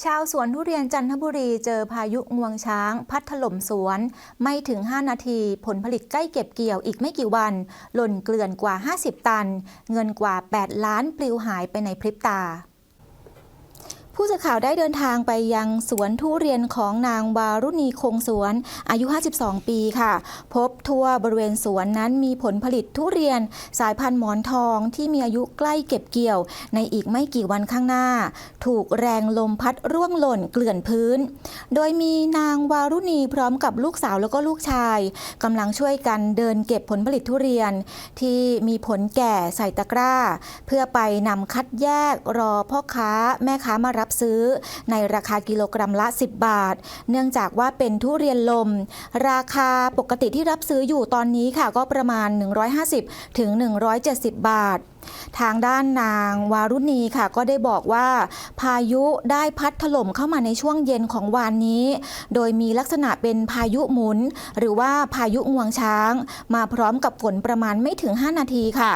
ชาวสวนทุเรียนจันทบุรีเจอพายุงวงช้าง พัดถล่มสวน ไม่ถึง 5 นาที ผลผลิตใกล้เก็บเกี่ยวอีกไม่กี่วัน หล่นเกลื่อนกว่า 50 ตัน เงินกว่า 8 ล้านปลิวหายไปในพริบตา ผู้สื่อข่าวได้เดินทางไปยังสวนทุเรียนของนางวารุณีคงสวน อายุ 52 ปีค่ะ พบทั่วบริเวณสวนนั้นมีผลผลิตทุเรียน สายพันธุ์หมอนทองที่มีอายุใกล้เก็บเกี่ยว ในอีกไม่กี่วันข้างหน้า ถูกแรงลมพัดร่วงหล่นเกลื่อนพื้น โดยมีนางวารุณีพร้อมกับลูกสาวแล้วก็ลูกชายกำลังช่วยกันเดินเก็บผลผลิตทุเรียน ที่มีผลแก่ใส่ตะกร้า เพื่อไปนำคัดแยกรอพ่อค้าแม่ค้ามารับับซื้อ ในราคากิโลกรัมละ 10 บาท เนื่องจากว่าเป็นทุเรียนลม ราคาปกติที่รับซื้ออยู่ตอนนี้ค่ะก็ประมาณ 150ถึง170 บาททางด้านนางวารุณีค่ะ ก็ได้บอกว่า พายุได้พัดถล่มเข้ามาในช่วงเย็นของวานนี้ โดยมีลักษณะเป็นพายุหมุน หรือว่าพายุงวงช้าง มาพร้อมกับฝนประมาณไม่ถึง 5 นาทีค่ะ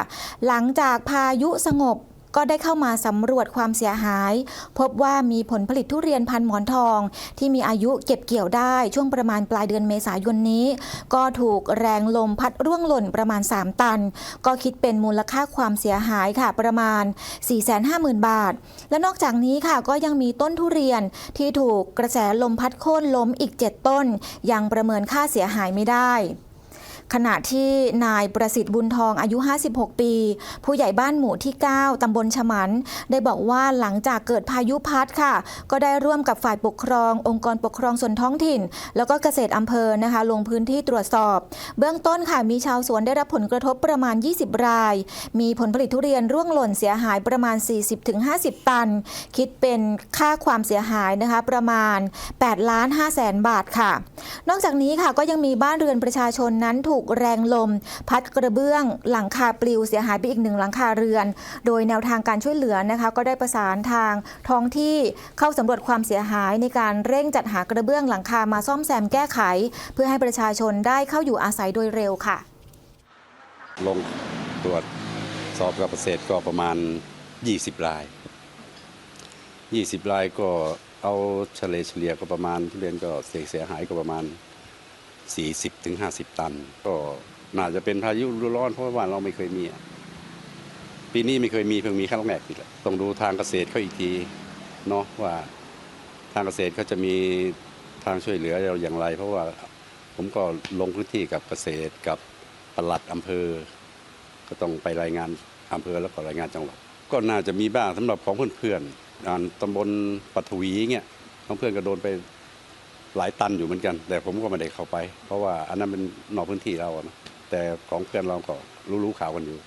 หลังจากพายุสงบ ก็ได้เข้ามาสำรวจความเสียหาย พบว่ามีผลผลิตทุเรียนพันหมอนทอง ที่มีอายุเก็บเกี่ยวได้ช่วงประมาณปลายเดือนเมษายนนี้ ก็ถูกแรงลมพัดร่วงหล่นประมาณ 3 ตัน ก็คิดเป็นมูลค่าความเสียหายค่ะประมาณ 450,000 บาท และนอกจากนี้ค่ะก็ยังมีต้นทุเรียนที่ถูกกระแสลมพัดโค่นล้มอีก 7 ต้น ยังประเมินค่าเสียหายไม่ได้ ขณะที่นายประสิทธิ์บุญทองอายุ 56 ปี ผู้ใหญ่บ้านหมู่ที่ 9ตำบลฉมัน ได้บอกว่าหลังจากเกิดพายุพัดค่ะ ก็ได้ร่วมกับฝ่ายปกครอง องค์กรปกครองส่วนท้องถิ่น แล้วก็เกษตรอำเภอนะคะ ลงพื้นที่ตรวจสอบ เบื้องต้นค่ะมีชาวสวนได้รับผลกระทบประมาณ 20 ราย มีผลผลิตทุเรียนร่วงหล่นเสียหายประมาณ 40-50 ตัน คิดเป็นค่าความเสียหายนะคะประมาณ8ล้าน5แสนบาทค่ะ นอกจากนี้ค่ะก็ยังมีบ้านเรือนประชาชนนั้นถูกูกแรงลม พัดกระเบื้อง หลังคาปลิวเสียหายไปอีกหนึ่งหลังคาเรือน โดยแนวทางการช่วยเหลือนะคะก็ได้ประสานทางท้องที่เข้าสำรวจความเสียหายในการเร่งจัดหากระเบื้องหลังคามาซ่อมแซมแก้ไข เพื่อให้ประชาชนได้เข้าอยู่อาศัยโดยเร็วค่ะ ลงตรวจสอบกับเกษตรก็ประมาณ 20ราย 20รายก็เอาเฉลี่ยเฉลี่ยก็ประมาณทุเรียนก็เสียหายก็ประมาณ 40ถึง50ตัน ก็น่าจะเป็นพายุฤดูร้อนเพราะว่าเราไม่เคยมี ปีนี้ไม่เคยมีเพิ่งมีครั้งแรกนี่แหละต้องดูทางเกษตรเขาอีกทีเนาะว่าทางเกษตรเขาจะมีทางช่วยเหลือเราอย่างไร เพราะว่าผมก็ลงพื้นที่กับเกษตรกับปลัดอำเภอ ก็ต้องไปรายงานอำเภอแล้วก็รายงานจังหวัดก็น่าจะมีบ้างสำหรับของเพื่อนๆอ่าตำบลปัทวีเงี้ยของเพื่อนก็โดนไป หลายตันอยู่เหมือนกัน แต่ผมก็ไม่ได้เข้าไป เพราะว่าอันนั้นเป็นนอกพื้นที่เราอะนะแต่ของเพื่อนเราก็รู้ๆข่าวกันอยู่